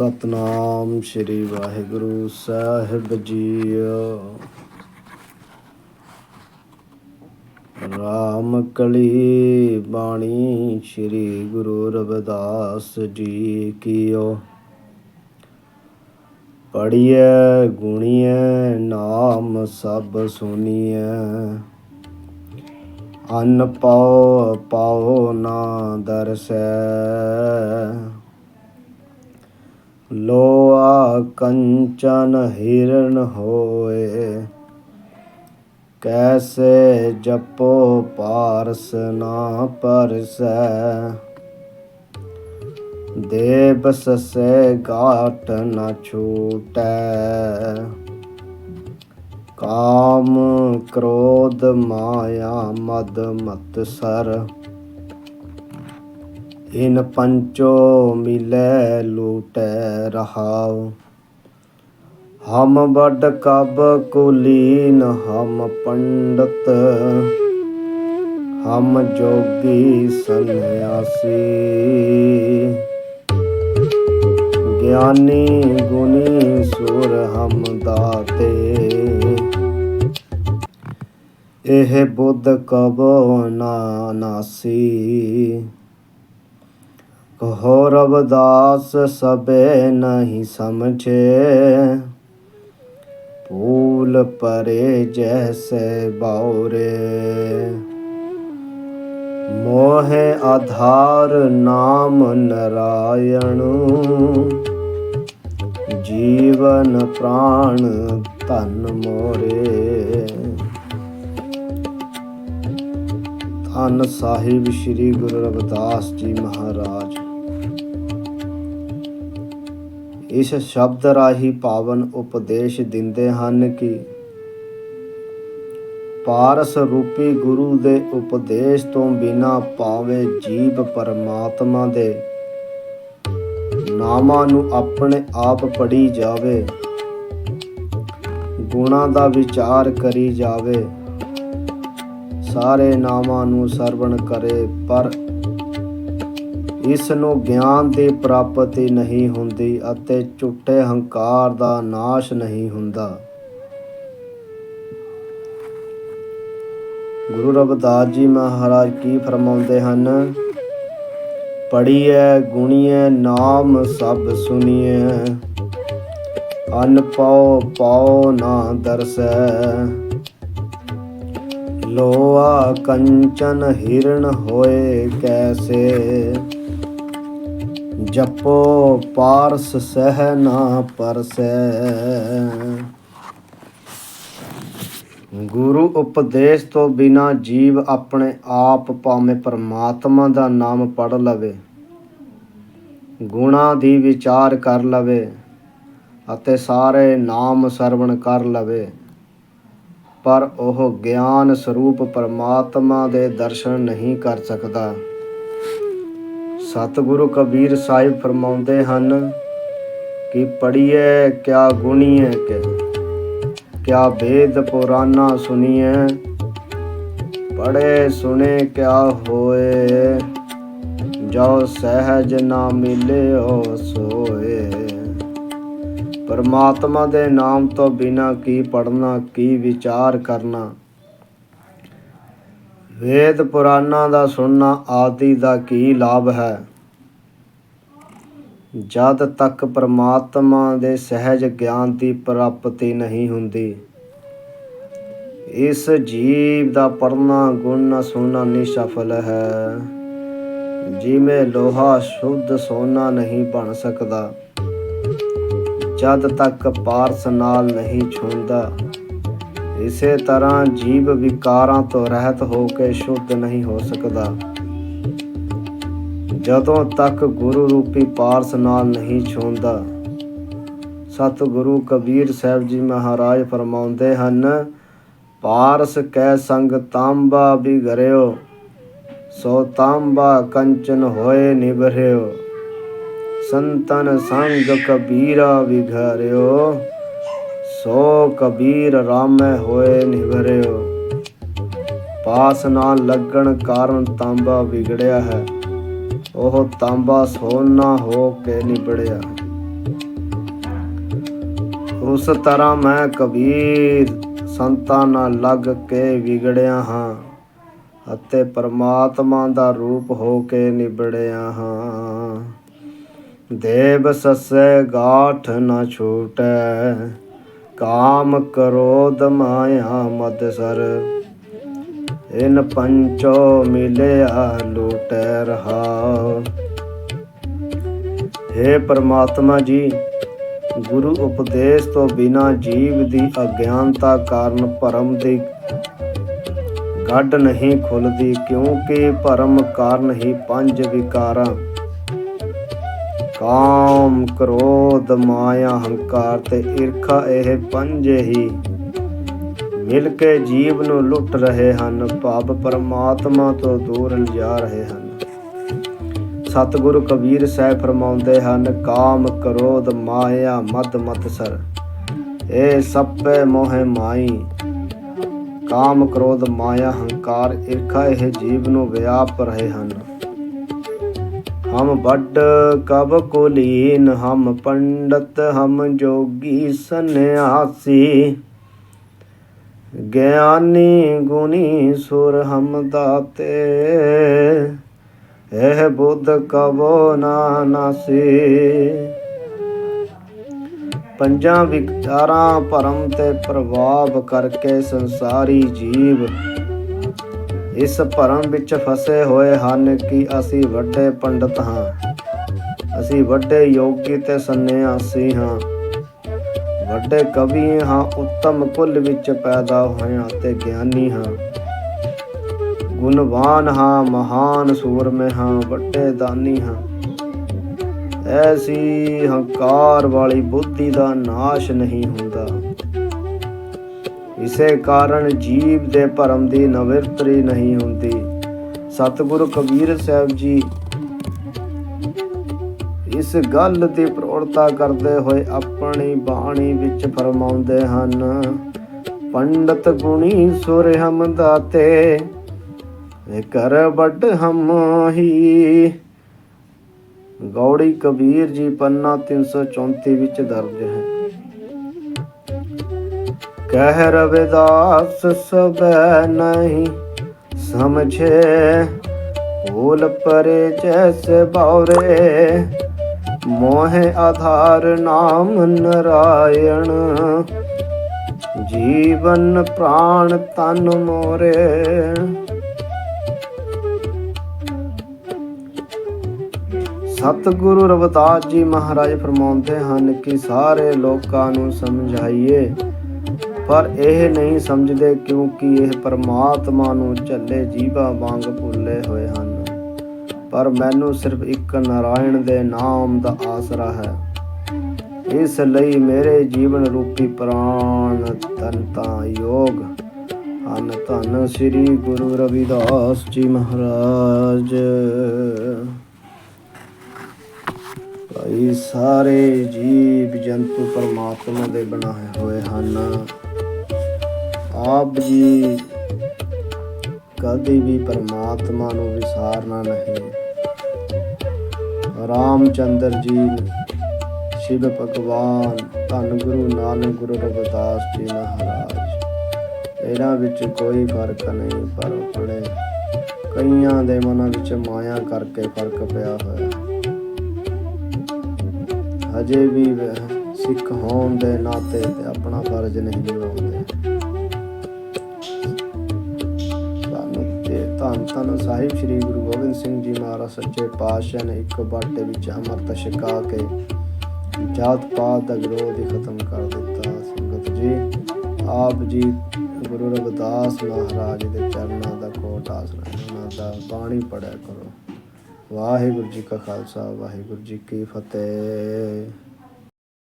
ਸਤਨਾਮ ਸ੍ਰੀ ਵਾਹਿਗੁਰੂ ਸਾਹਿਬ ਜੀਓ। ਰਾਮ ਕਲੀ ਬਾਣੀ ਸ੍ਰੀ ਗੁਰੂ ਰਵਿਦਾਸ ਜੀ ਕੀਓ। ਪੜੀਐ ਗੁਣੀਐ, ਨਾਮ ਸਭ ਸੁਣੀਐ ਅਨ ਪਾਉ ਪਾਉ ਨਾ ਦਰਸੈ। ਲੋਆ ਕੰਚਨ ਹਿਰਨ ਹੋਏ। ਕੈਸੇ ਜਪੋ ਪਾਰਸ ਨਾ ਪਰਸੈ। ਦੇਵ ਸਸੇ ਗਾਟ ਨਾ ਛੂਟੈ। ਕਾਮ ਕ੍ਰੋਧ ਮਾਇਆ ਮਦ ਮਤ ਸਰ ਇਨ ਪੰਚੋ ਮਿਲੈ ਲੂਟੈ ਰਹਾਉ। ਹਮ ਬਡ ਕਬ ਕੁਲੀਨ, ਹਮ ਪੰਡਤ। ਹਮ ਜੋਗੀ ਸੰਨਿਆਸੀ। ਗਿਆਨੀ ਗੁਣੀ ਸੁਰ ਹਮ ਦਾਤੇ। ਇਹ ਬੁੱਧ ਕਬੋ ਨਾ ਨਾਸੀ। ਕਹੋ ਰਬਦਾਸ ਸਬੇ ਨਹੀਂ ਸਮਝੇ। ਫੂਲ ਪਰੇ ਜੈਸੇ ਬਾਉਰੇ ਮੋਹਿ ਆਧਾਰ ਨਾਮ ਨਰਾਇਣ। ਜੀਵਨ ਪ੍ਰਾਣ ਧਨ ਮੋਰੇ। ਧੰਨ ਸਾਹਿਬ ਸ੍ਰੀ ਗੁਰੂ ਰਵਿਦਾਸ ਜੀ ਮਹਾਰਾਜ। ਇਸ ਸ਼ਬਦ ਰਾਹੀਂ ਪਾਵਨ ਉਪਦੇਸ਼ ਦਿੰਦੇ ਹਨ ਕਿ ਪਾਰਸ ਰੂਪੀ ਗੁਰੂ ਦੇ ਉਪਦੇਸ਼ ਤੋਂ ਬਿਨਾ ਪਾਵੇ ਜੀਵ ਪਰਮਾਤਮਾ ਦੇ। ਨਾਮਾਂ ਨੂੰ ਆਪਣੇ ਆਪ ਪੜੀ ਜਾਵੇ। ਗੁਣਾ ਦਾ ਵਿਚਾਰ ਕਰੀ ਜਾਵੇ। ਸਾਰੇ ਨਾਮਾਂ ਨੂੰ ਸਰਵਣ ਕਰੇ, ਪਰ ਇਸ ਨੂੰ ਗਿਆਨ ਦੀ ਪ੍ਰਾਪਤੀ ਨਹੀਂ ਹੁੰਦੀ ਅਤੇ ਝੂਠੇ ਹੰਕਾਰ ਦਾ ਨਾਸ਼ ਨਹੀਂ ਹੁੰਦਾ। ਗੁਰੂ ਰਵਿਦਾਸ ਜੀ ਮਹਾਰਾਜ ਕੀ ਫਰਮਾਉਂਦੇ ਹਨ? ਪੜੀਐ ਗੁਣੀਐ, ਨਾਮ ਸਭ ਸੁਣੀਐ। ਅਨ ਪਾਉ ਪਾਉ ਨਾ ਦਰਸੈ। ਲੋਆ ਕੰਚਨ ਹਿਰਣ ਹੋਏ ਕੈਸੇ? ਜਪੋ ਪਾਰਸ ਸਹਿ ਨਾ ਪਰਸੈ। ਗੁਰੂ ਉਪਦੇਸ਼ ਤੋਂ ਬਿਨਾ ਜੀਵ ਆਪਣੇ ਆਪ ਭਾਵੇਂ ਪਰਮਾਤਮਾ ਦਾ ਨਾਮ ਪੜ ਲਵੇ, ਗੁਣਾ ਦੀ ਵਿਚਾਰ ਕਰ ਲਵੇ ਅਤੇ ਸਾਰੇ ਨਾਮ ਸਰਵਣ ਕਰ ਲਵੇ, ਪਰ ਉਹ ਗਿਆਨ ਸਰੂਪ ਪਰਮਾਤਮਾ ਦੇ ਦਰਸ਼ਨ ਨਹੀਂ ਕਰ ਸਕਦਾ। ਸਤਿਗੁਰੂ ਕਬੀਰ ਸਾਹਿਬ ਫਰਮਾਉਂਦੇ ਹਨ ਕਿ ਪੜੀਏ ਕਿਆ ਗੁਣੀਏ ਕਿ ਕਿਆ ਵੇਦ ਪੁਰਾਨਾ ਸੁਣੀਏ ਪੜੇ ਸੁਣੇ, ਕਿਆ ਹੋਏ। ਜੋ ਸਹਿਜ ਨਾ ਮਿਲਿਓ ਸੋਏ। ਪਰਮਾਤਮਾ ਦੇ ਨਾਮ ਤੋਂ ਬਿਨਾ ਕੀ ਪੜਨਾ ਕੀ ਵਿਚਾਰ ਕਰਨਾ। ਵੇਦ ਪੁਰਾਣਾਂ ਦਾ ਸੁਣਨਾ ਆਦਿ ਦਾ ਕੀ ਲਾਭ ਹੈ? ਜਦ ਤੱਕ ਪਰਮਾਤਮਾ ਦੇ ਸਹਿਜ ਗਿਆਨ ਦੀ ਪ੍ਰਾਪਤੀ ਨਹੀਂ ਹੁੰਦੀ, ਇਸ ਜੀਵ ਦਾ ਪੜਨਾ ਗੁਣ ਸੁਣਨਾ ਨਿਸ਼ਫਲ ਹੈ। ਜਿਵੇਂ ਲੋਹਾ ਸ਼ੁੱਧ ਸੋਨਾ ਨਹੀਂ ਬਣ ਸਕਦਾ, ਜਦ ਤੱਕ ਪਾਰਸ ਨਾਲ ਨਹੀਂ ਛੂੰਦਾ ਇਸੇ ਤਰ੍ਹਾਂ ਜੀਵ ਵਿਕਾਰਾਂ ਤੋਂ ਰਹਿਤ ਹੋ ਕੇ ਸ਼ੁੱਧ ਨਹੀਂ ਹੋ ਸਕਦਾ। ਜਦੋਂ ਤੱਕ ਗੁਰੂ ਰੂਪੀ ਪਾਰਸ ਨਾਲ ਨਹੀਂ ਛੂੰਦਾ ਸਤ ਕਬੀਰ ਸਾਹਿਬ ਜੀ ਮਹਾਰਾਜ ਫਰਮਾਉਂਦੇ ਹਨ, ਪਾਰਸ ਕੈ ਸੰਗ ਤਾਂਬਾ ਬਿਗਰਿਓ, ਸੋ ਤਾਂਬਾ ਕੰਚਨ ਹੋਏ ਨਿਭਰਿਓ। ਸੰਤਨ ਸੰਗ ਕਬੀਰਾ ਵਿਘਰਿਓ ਸੋ ਕਬੀਰ ਰਾਮੈ ਹੋਏ ਨਿਵਰਿਓ। ਪਾਸ ਨਾ ਲੱਗਣ ਕਾਰਨ ਤਾਂਬਾ ਵਿਗੜਿਆ ਹੈ। ਉਹ ਤਾਂਬਾ ਸੋਨਾ ਹੋ ਕੇ ਨਿਬੜਿਆ। ਉਸ ਤਰ੍ਹਾਂ ਮੈਂ ਕਬੀਰ ਸੰਤਾਂ ਨਾਲ ਲੱਗ ਕੇ ਵਿਗੜਿਆ ਹਾਂ ਅਤੇ ਪਰਮਾਤਮਾ ਦਾ ਰੂਪ ਹੋ ਕੇ ਨਿਬੜਿਆ ਹਾਂ। ਦੇਵ ਸੱਸੇ ਗਾਠ ਨਾ ਛੂਟੈ। ਕਾਮ ਕ੍ਰੋਧ ਮਾਇਆ ਮਦ ਸਰ। ਇਨ ਪੰਚੋ ਮਿਲਿਆ ਲੂਟੈ ਰਹਾ। हे ਪਰਮਾਤਮਾ ਜੀ, ਗੁਰੂ ਉਪਦੇਸ਼ ਤੋਂ ਬਿਨਾ ਜੀਵ ਦੀ ਅਗਿਆਨਤਾ ਕਾਰਨ ਭਰਮ ਦੀ ਗੱਡ ਨਹੀਂ ਖੁੱਲਦੀ, ਕਿਉਂਕਿ ਭਰਮ ਕਾਰਨ ਹੀ ਪੰਜ ਵਿਕਾਰਾਂ ਕਾਮ ਕ੍ਰੋਧ, ਮਾਇਆ, ਹੰਕਾਰ ਤੇ ਈਰਖਾ ਇਹ ਪੰਜੇ ਹੀ ਮਿਲ ਕੇ ਜੀਵ ਨੂੰ ਲੁੱਟ ਰਹੇ ਹਨ, ਭਾਵ ਪਰਮਾਤਮਾ ਤੋਂ ਦੂਰ ਲਿਜਾ ਰਹੇ ਹਨ। ਸਤਿਗੁਰੂ ਕਬੀਰ ਸਾਹਿਬ ਫਰਮਾਉਂਦੇ ਹਨ, ਕਾਮ ਕ੍ਰੋਧ, ਮਾਇਆ, ਮਦ ਮਤਸਰ ਇਹ ਸੱਪੇ ਮੋਹਿ ਮਾਈ। ਕਾਮ ਕ੍ਰੋਧ, ਮਾਇਆ, ਹੰਕਾਰ, ਈਰਖਾ ਇਹ ਜੀਵ ਨੂੰ ਵਿਆਪ ਰਹੇ ਹਨ। ਹਮ ਵੱਡ ਕਬ ਕੁਲੀਨ, ਹਮ ਪੰਡਤ, ਹਮ ਜੋਗੀ ਸੰਨਿਆਸੀ। ਗਿਆਨੀ ਗੁਣੀ ਸੁਰ ਹਮ ਦਾਤੇ, ਇਹ ਬੁੱਧ ਕਬੋ ਨਾ ਨਾਸੀ। ਪੰਜਾਂ ਵਿਕਾਰਾਂ ਭਰਮ ਤੇ ਪ੍ਰਭਾਵ ਕਰਕੇ ਸੰਸਾਰੀ ਜੀਵ ਇਸ ਭਰਮ ਵਿੱਚ ਫਸੇ ਹੋਏ ਹਨ ਕਿ ਅਸੀਂ ਵੱਡੇ ਪੰਡਤ ਹਾਂ। ਅਸੀਂ ਵੱਡੇ ਯੋਗੀ ਤੇ ਸੰਨਿਆਸੀ ਹਾਂ। ਵੱਡੇ ਕਵੀ ਹਾਂ, ਉੱਤਮ ਕੁਲ ਵਿੱਚ ਪੈਦਾ ਹੋਏ ਹਾਂ ਤੇ ਗਿਆਨੀ ਹਾਂ। ਗੁਣਵਾਨ ਹਾਂ, ਮਹਾਨ ਸੂਰਮੇ ਹਾਂ, ਵੱਡੇ ਦਾਨੀ ਹਾਂ। ਐਸੀ ਹੰਕਾਰ ਵਾਲੀ ਬੁੱਧੀ ਦਾ ਨਾਸ਼ ਨਹੀਂ ਹੁੰਦਾ। ਇਸੇ ਕਾਰਨ ਜੀਵ ਦੇ ਭਰਮ ਦੀ ਨਵਿਰਤਰੀ ਨਹੀਂ ਹੁੰਦੀ। ਸਤਿਗੁਰੂ ਕਬੀਰ ਸਾਹਿਬ ਜੀ ਇਸ ਗੱਲ ਦੀ ਪ੍ਰੋੜਤਾ ਕਰਦੇ ਹੋਏ ਆਪਣੀ ਬਾਣੀ ਵਿੱਚ ਫਰਮਾਉਂਦੇ ਹਨ, ਪੰਡਤ ਗੁਣੀ ਸੁਰ ਹਮ ਦਾਤੇ ਕਰ ਵੱਡ ਹਮ ਹੀ। ਗੌੜੀ ਕਬੀਰ ਜੀ ਪੰਨਾ 334 ਵਿੱਚ ਦਰਜ ਹੈ। ਕਹਿ ਰਵਿਦਾਸ ਸਬੈ ਨਹੀਂ ਸਮਝੇ, ਭੂਲ ਪਰੇ ਜੈਸੇ ਬਾਵਰੇ ਮੋਹਿ ਆਧਾਰ ਨਾਮ ਨਰਾਇਣ। ਜੀਵਨ ਪ੍ਰਾਣ ਤਨ ਮੋਰੇ। ਸਤਿਗੁਰੂ ਰਵਿਦਾਸ ਜੀ ਮਹਾਰਾਜ ਫਰਮਾਉਂਦੇ ਹਨ ਕਿ ਸਾਰੇ ਲੋਕਾਂ ਨੂੰ ਸਮਝਾਈਏ। ਪਰ ਇਹ ਨਹੀਂ ਸਮਝਦੇ ਕਿਉਂਕਿ ਇਹ ਪਰਮਾਤਮਾ ਨੂੰ ਝੱਲੇ ਜੀਵਾ ਵਾਂਗ ਭੁੱਲੇ ਹੋਏ ਹਨ। ਪਰ ਮੈਨੂੰ ਸਿਰਫ ਇੱਕ ਨਾਰਾਇਣ ਦੇ ਨਾਮ ਦਾ ਆਸਰਾ ਹੈ। ਇਸ ਲਈ ਮੇਰੇ ਜੀਵਨ ਰੂਪੀ ਪ੍ਰਾਣ ਤਨਤਾ ਯੋਗ ਹਨ। ਧੰਨ ਸ੍ਰੀ ਗੁਰੂ ਰਵਿਦਾਸ ਜੀ ਮਹਾਰਾਜ। ਭਾਈ, ਸਾਰੇ ਜੀਵ ਜੰਤੂ ਪਰਮਾਤਮਾ ਦੇ ਬਣਾਏ ਹੋਏ ਹਨ। ਆਪ ਜੀ ਕਦੇ ਵੀ ਪਰਮਾਤਮਾ ਨੂੰ ਵਿਸਾਰਨਾ ਨਹੀਂ। ਰਾਮਚੰਦਰ ਜੀ, ਸ਼ਿਵ ਭਗਵਾਨ, ਧੰਨ ਗੁਰੂ ਨਾਨਕ ਗੁਰੂ ਰਵਿਦਾਸ ਜੀ ਮਹਾਰਾਜ, ਇਹਨਾਂ ਵਿੱਚ ਕੋਈ ਫ਼ਰਕ ਨਹੀਂ, ਪਰ ਆਪਣੇ ਕਈਆਂ ਦੇ ਮਨਾਂ ਵਿੱਚ ਮਾਇਆ ਕਰਕੇ ਫ਼ਰਕ ਪਿਆ ਹੋਇਆ। ਹੈ ਅਜੇ ਵੀ ਸਿੱਖ ਹੋਣ ਦੇ ਨਾਤੇ ਤੇ ਆਪਣਾ ਫਰਜ਼ ਨਹੀਂ ਨਿਭਾਉਂਦੇ। ਧੰਨ ਧੰਨ ਸਾਹਿਬ ਸ੍ਰੀ ਗੁਰੂ ਗੋਬਿੰਦ ਸਿੰਘ ਜੀ ਮਹਾਰਾਜ ਸੱਚੇ ਪਾਤਸ਼ਾਹ ਨੇ ਇੱਕ ਬਾਟੇ ਵਿੱਚ ਅੰਮ੍ਰਿਤ ਛਕਾ ਕੇ ਜਾਤ ਪਾਤ ਦਾ ਵਿਰੋਧ ਹੀ ਖਤਮ ਕਰ ਦਿੱਤਾ। ਸੰਗਤ ਜੀ, ਆਪ ਜੀ ਗੁਰੂ ਰਵਿਦਾਸ ਮਹਾਰਾਜ ਦੇ ਚਰਨਾਂ ਦਾ ਕੋਟ ਆਸਰਾ ਉਹਨਾਂ ਦਾ ਬਾਣੀ ਪੜਿਆ ਕਰੋ। ਵਾਹਿਗੁਰੂ ਜੀ ਕਾ ਖਾਲਸਾ, ਵਾਹਿਗੁਰੂ ਜੀ ਕੀ ਫਤਿਹ।